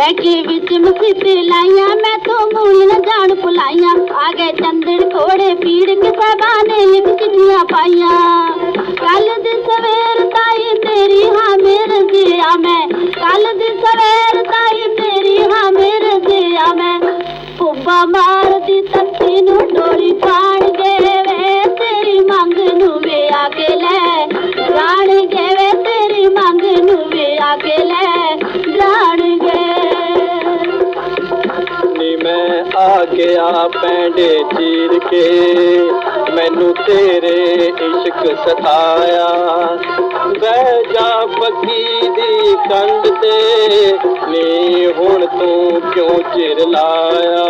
ਬੈਠੇ ਵਿੱਚ ਮੁਖਤ ਲਾਈਆਂ, ਮੈਂ ਤੋਂ ਮੂਲ ਨਾ ਜਾਣ ਪੁਲਾਈਆਂ ਆ ਗਏ ਚੰਦੜ ਕੋੜੇ ਪੀੜ ਕੇ ਸਭਾ ਨੇ ਲਿਖ ਗਿਆ ਪੈਂਡੇ ਚੀਰ ਕੇ। ਮੈਨੂੰ ਤੇਰੇ ਇਸ਼ਕ ਸਤਾਇਆ। ਬਹਿ ਜਾ ਬੱਕੀ ਦੀ ਕੰਡ ਤੇ। ਨੀ ਹੁਣ ਤੂੰ ਕਿਉਂ ਚਿਰ ਲਾਇਆ?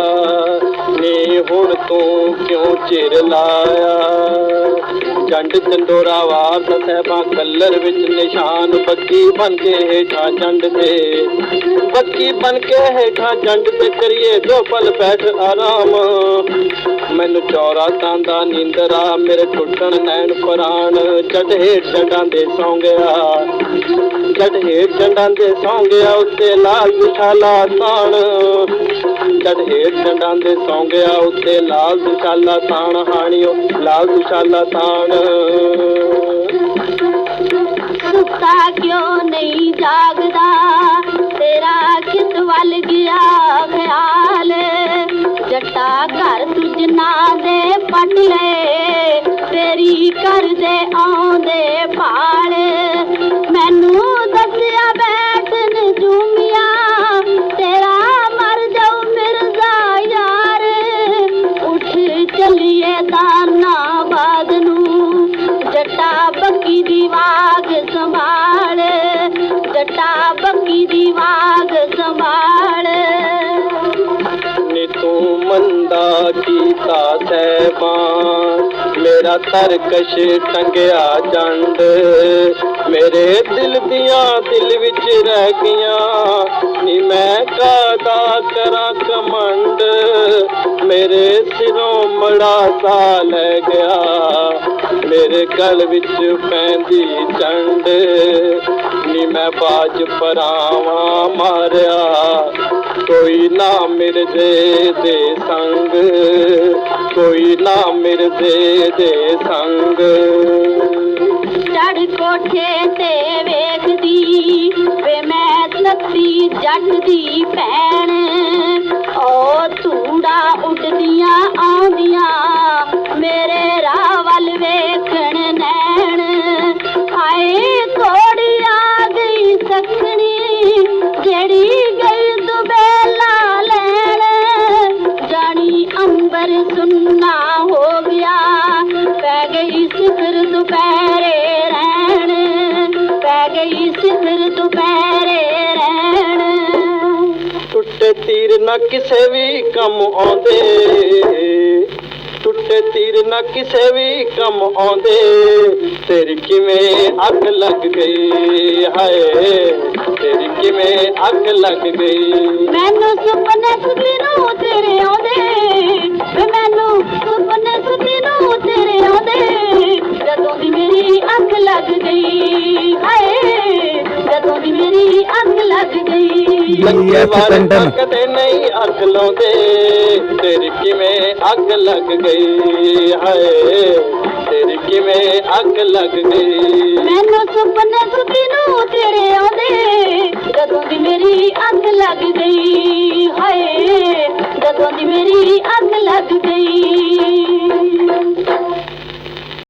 ਨੀ ਹੁਣ ਤੂੰ ਕਿਉਂ ਚਿਰ ਲਾਇਆ? ਜੰਡ ਚੰਡੋਰਾ ਵਾਰ ਸਹਿਬਾਂ ਕਲਰ ਵਿੱਚ ਨਿਸ਼ਾਨ ਬੱਕੀ ਬਣ ਕੇ ਹੇਠਾਂ ਜੰਡ ਤੇ। ਬੱਕੀ ਬਨ ਕੇ ਹੇਠਾਂ ਜੰਡ ਤੇ ਕਰੀਏ ਦੋ ਪਲ ਬੈਠ ਆਰਾਮ। ਮੈਨੂੰ ਚੌਰਾ ਤਾਂਦਾ ਨੀਂਦਰਾ, ਮੇਰੇ ਟੁੱਟਣ ਨੈਣ ਪ੍ਰਾਣ। ਜੱਟ ਹੇਠ ਜੰਡਾਂ ਦੇ ਸੌਂ ਗਿਆ ਜੱਟ ਹੇਠ ਜੰਡਾਂ ਦੇ ਸੌਂ ਗਿਆ ਉੱਤੇ ਲਾਲ ਵਿਸ਼ਾਲਾ ਤਾਣ ਜੱਟ ਹੇਠ ਜੰਡਾਂ ਦੇ ਸੌਂ ਗਿਆ ਉੱਤੇ ਲਾਲ ਵਿਸ਼ਾਲਾ ਤਾਣ ਹਾਣਿਓ, ਲਾਲ ਵਿਸ਼ਾਲਾ ਤਾਣ ਸੁੱਤਾ ਕਿਉਂ ਨਹੀਂ ਜਾਗਦਾ? ਤੇਰਾ ਕਿਸ ਵੱਲ ਗਿਆ ਖਿਆਲ। ਜੱਟਾ ਘਰ ਤੁਜਨਾ ਦੇ ਪਟ ਲੈ ਤੇਰੀ ਕਰਦੇ ਦੇ ਆ ਸਹਿਬਾਂ ਮੇਰਾ ਤਰਕਸ਼ ਟੰਗਿਆ ਜੰਡ ਮੇਰੇ ਦਿਲ ਦੀਆਂ ਦਿਲ ਵਿੱਚ ਰਹਿ ਗਈਆਂ। ਨੀ ਮੈਂ ਕਾਦਾ ਕਰਾਂ ਕਮੰਡ ਮੇਰੇ ਸਿਰੋਂ ਮੜਾ ਸਾ ਲੈ ਗਿਆ। ਮੇਰੇ ਗਲ ਵਿੱਚ ਪੈਂਦੀ ਚੰਡ। ਨੀ ਮੈਂ ਬਾਜ ਪਰਾਵਾਂ ਮਾਰਿਆ। ਕੋਈ ਨਾ ਮਿਰਦੇ ਦੇ ਸੰਗ। ਕੋਈ ਨਾ ਮਿਰਦੇ ਦੇ ਸੰਗ। ਚੜ ਕੋਠੇ ਤੇ ਵੇਖਦੀ ਵੇ ਮੈਂ ਸੱਤੀ ਜੱਟ ਦੀ ਭੈਣ। ਓ ਧੂੜਾ ਉੱਡਦੀਆਂ ਦੁਪਹਿਰੇ ਰਹਿਣ ਪੈ ਗਈ ਸਿਖਰ ਦੁਪਹਿਰੇ ਰਹਿਣ। ਟੁੱਟੇ ਤੀਰ ਨਾ ਕਿਸੇ ਵੀ ਕੰਮ ਆਉਂਦੇ। ਟੁੱਟੇ ਤੀਰ ਨਾ ਕਿਸੇ ਵੀ ਕੰਮ ਆਉਂਦੇ। ਤੇਰੀ ਕਿਵੇਂ ਅੱਗ ਲੱਗ ਗਈ ਹਾਏ। ਤੇਰੀ ਕਿਵੇਂ ਅੱਗ ਲੱਗ ਗਈ। ਮੈਨੂੰ ਸੁਪਨੇ ਸੁਤੀ ਨੂੰ ਤੇਰੇ ਆਉਂਦੇ। ਲੱਗ ਗਈ। ਹਾਏ ਜਦੋਂ ਦੀ ਮੇਰੀ ਅੱਖ ਲੱਗ ਗਈ ਲੱਗੇ ਟੰਡਨ। ਕਦੇ ਨਹੀਂ ਅੱਗ ਲਾਉਂਦੇ। ਤੇਰੀ ਕਿਵੇਂ ਅੱਗ ਲੱਗ ਗਈ? ਹਾਏ ਤੇਰੀ ਕਿਵੇਂ ਅੱਗ ਲੱਗ ਗਈ? ਮੈਨੂੰ ਸੁਪਨੇ ਸੁਤੀ ਨੂੰ ਤੇਰੇ ਆਉਂਦੇ। ਜਦੋਂ ਦੀ ਮੇਰੀ ਅੱਖ ਲੱਗ